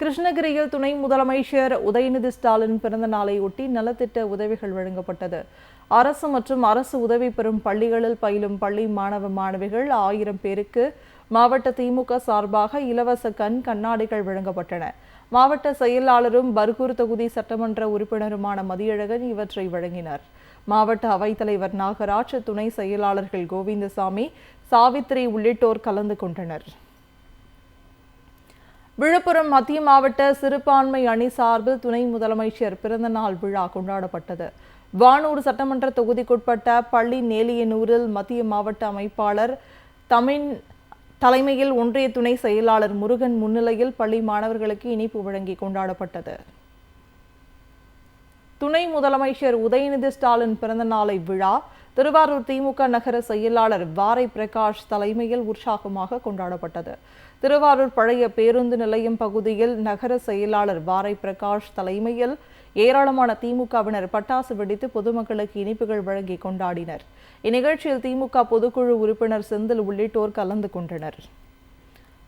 கிருஷ்ணகிரியில் துணை முதலமைச்சர் உதயநிதி ஸ்டாலின் பிறந்த நாளை ஒட்டி நலத்திட்ட உதவிகள் வழங்கப்பட்டது. அரசு மற்றும் அரசு உதவி பெறும் பள்ளிகளில் பயிலும் பள்ளி மாணவ மாணவிகள் ஆயிரம் பேருக்கு மாவட்ட திமுக சார்பாக இலவச கண் கண்ணாடிகள் வழங்கப்பட்டன. மாவட்ட செயலாளரும் பர்கூர் தொகுதி சட்டமன்ற உறுப்பினருமான மதியழகன் இவற்றை வழங்கினர். மாவட்ட அவைத்தலைவர் நாகராஜ் துணை செயலாளர்கள் கோவிந்தசாமி சாவித்திரி உள்ளிட்டோர் கலந்து கொண்டனர். விழுப்புரம் மத்திய மாவட்ட சிறுபான்மை அணி சார்பில் துணை முதலமைச்சர் பிறந்தநாள் விழா கொண்டாடப்பட்டது. வானூர் சட்டமன்ற தொகுதிக்குட்பட்ட பள்ளி நேலியனூரில் மத்திய மாவட்ட அமைப்பாளர் தமிழ் தலைமையில் ஒன்றிய துணை செயலாளர் முருகன் முன்னிலையில் பள்ளி மாணவர்களுக்கு இனிப்பு வழங்கி கொண்டாடப்பட்டது. துணை முதலமைச்சர் உதயநிதி ஸ்டாலின் பிறந்தநாளை விழா திருவாரூர் திமுக நகர செயலாளர் வாரை பிரகாஷ் தலைமையில் உற்சாகமாக கொண்டாடப்பட்டது. திருவாரூர் பழைய பேருந்து நிலையம் பகுதியில் நகர செயலாளர் வாரை பிரகாஷ் தலைமையில் ஏராளமான திமுகவினர் பட்டாசு வெடித்து பொதுமக்களுக்கு இனிப்புகள் வழங்கி கொண்டாடினர். இந்நிகழ்ச்சியில் திமுக பொதுக்குழு உறுப்பினர் செந்தில் உள்ளிட்டோர் கலந்து கொண்டனர்.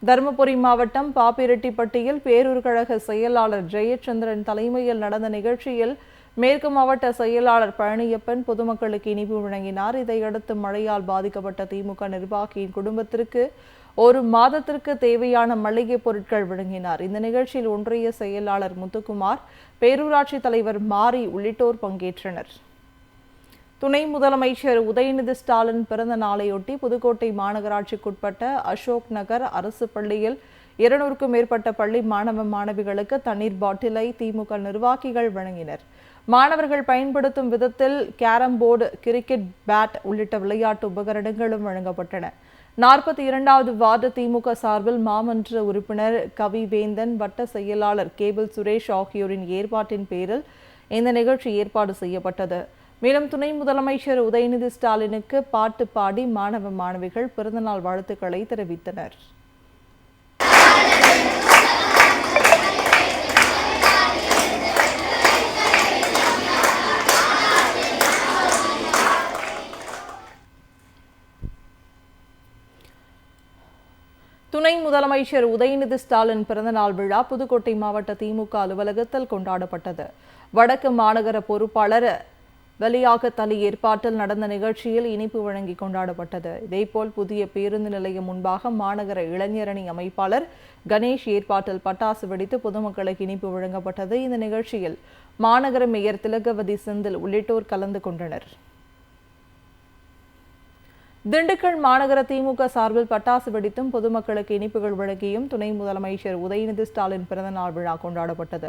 தருமபுரி மாவட்டம் பாப்பிரெட்டிப்பட்டியில் பேரூர் கழக செயலாளர் ஜெயச்சந்திரன் தலைமையில் நடந்த நிகழ்ச்சியில் மேற்கு மாவட்ட செயலாளர் பழனியப்பன் பொதுமக்களுக்கு இனிப்பு வழங்கினார். இதையடுத்து மழையால் பாதிக்கப்பட்ட திமுக நிர்வாகியின் குடும்பத்திற்கு ஒரு மாதத்திற்கு தேவையான மளிகை பொருட்கள் வழங்கினார். இந்த நிகழ்ச்சியில் ஒன்றிய செயலாளர் முத்துக்குமார் பேரூராட்சி தலைவர் மாரி உள்ளிட்டோர் பங்கேற்றனர். துணை முதலமைச்சர் உதயநிதி ஸ்டாலின் பிறந்த நாளையொட்டி புதுக்கோட்டை மாநகராட்சிக்குட்பட்ட அசோக் நகர் அரசு பள்ளியில் இருநூறுக்கும் மேற்பட்ட பள்ளி மாணவ மாணவிகளுக்கு தண்ணீர் பாட்டிலை திமுக நிர்வாகிகள் வழங்கினர். மாணவர்கள் பயன்படுத்தும் விதத்தில் கேரம் போர்டு கிரிக்கெட் பேட் உள்ளிட்ட விளையாட்டு உபகரணங்களும் வழங்கப்பட்டன. நாற்பத்தி இரண்டாவது வார்டு திமுக சார்பில் மாமன்ற உறுப்பினர் கவிவேந்தன் வட்ட செயலாளர் கேபிள் சுரேஷ் ஆகியோரின் ஏற்பாட்டின் பேரில் இந்த நிகழ்ச்சி ஏற்பாடு செய்யப்பட்டது. மேலும் துணை முதலமைச்சர் உதயநிதி ஸ்டாலினுக்கு பாட்டு பாடி மாணவ மாணவிகள் பிறந்தநாள் வாழ்த்துக்களை தெரிவித்தனர். துணை முதலமைச்சர் உதயநிதி ஸ்டாலின் பிறந்தநாள் விழா புதுக்கோட்டை மாவட்ட திமுக அலுவலகத்தில் கொண்டாடப்பட்டது. வடக்கு மாநகர பொறுப்பாளர் வெளியாக தலி ஏற்பாட்டில் நடந்த நிகழ்ச்சியில் இனிப்பு வழங்கி கொண்டாடப்பட்டது. இதேபோல் புதிய பேருந்து நிலையம் முன்பாக மாநகர இளைஞரணி அமைப்பாளர் கணேஷ் ஏற்பாட்டில் பட்டாசு வெடித்து பொதுமக்களுக்கு இனிப்பு வழங்கப்பட்டது. இந்த நிகழ்ச்சியில் மாநகர மேயர் திலகவதி செந்தில் உள்ளிட்டோர் கலந்து கொண்டனர். திண்டுக்கல் மாநகர திமுக சார்பில் பட்டாசு வெடித்தும் பொதுமக்களுக்கு இனிப்புகள் வழங்கியும் துணை முதலமைச்சர் உதயநிதி ஸ்டாலின் பிறந்தநாள் விழா கொண்டாடப்பட்டது.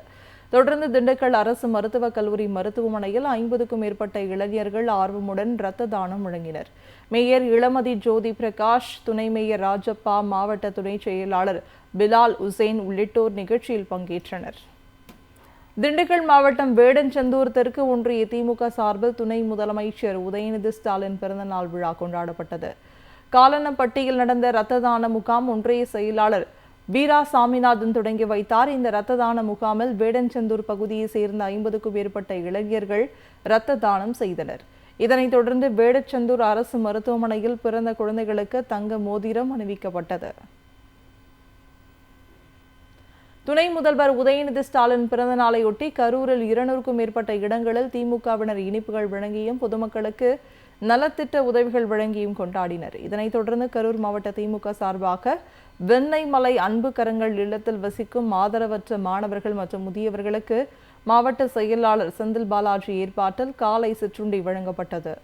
தொடர்ந்து திண்டுக்கல் அரசு மருத்துவக் கல்லூரி மருத்துவமனையில் ஐம்பதுக்கும் மேற்பட்ட இளைஞர்கள் ஆர்வமுடன் இரத்த தானம் வழங்கினர். மேயர் இளமதி ஜோதி பிரகாஷ் துணை மேயர் ராஜப்பா மாவட்ட துணை செயலாளர் பிலால் உசேன் உள்ளிட்டோர் நிகழ்ச்சியில் பங்கேற்றனர். திண்டுக்கல் மாவட்டம் வேடஞ்சந்தூர் தெற்கு ஒன்றிய திமுக சார்பில் துணை முதலமைச்சர் உதயநிதி ஸ்டாலின் பிறந்தநாள் விழா கொண்டாடப்பட்டது. காலனப்பட்டியில் நடந்த இரத்த தான முகாம் ஒன்றிய செயலாளர் வீரா சாமிநாதன் தொடங்கி வைத்தார். இந்த இரத்த தான முகாமில் வேடஞ்சந்தூர் பகுதியை சேர்ந்த ஐம்பதுக்கும் மேற்பட்ட இளைஞர்கள் இரத்த தானம் செய்தனர். இதனைத் தொடர்ந்து வேடச்சந்தூர் அரசு மருத்துவமனையில் பிறந்த குழந்தைகளுக்கு தங்க மோதிரம் அணிவிக்கப்பட்டது. துணை முதல்வர் உதயநிதி ஸ்டாலின் பிறந்த நாளையொட்டி கரூரில் இருநூறுக்கும் மேற்பட்ட இடங்களில் திமுகவினர் இனிப்புகள் வழங்கியும் பொதுமக்களுக்கு நலத்திட்ட உதவிகள் வழங்கியும் கொண்டாடினர். இதனைத் தொடர்ந்து கரூர் மாவட்ட திமுக சார்பாக வெண்ணெய்மலை அன்பு கரங்கள் இல்லத்தில் வசிக்கும் ஆதரவற்ற மாணவர்கள் மற்றும் முதியவர்களுக்கு மாவட்ட செயலாளர் செந்தில் பாலாஜி ஏற்பாட்டில் காலை சிற்றுண்டி வழங்கப்பட்டது.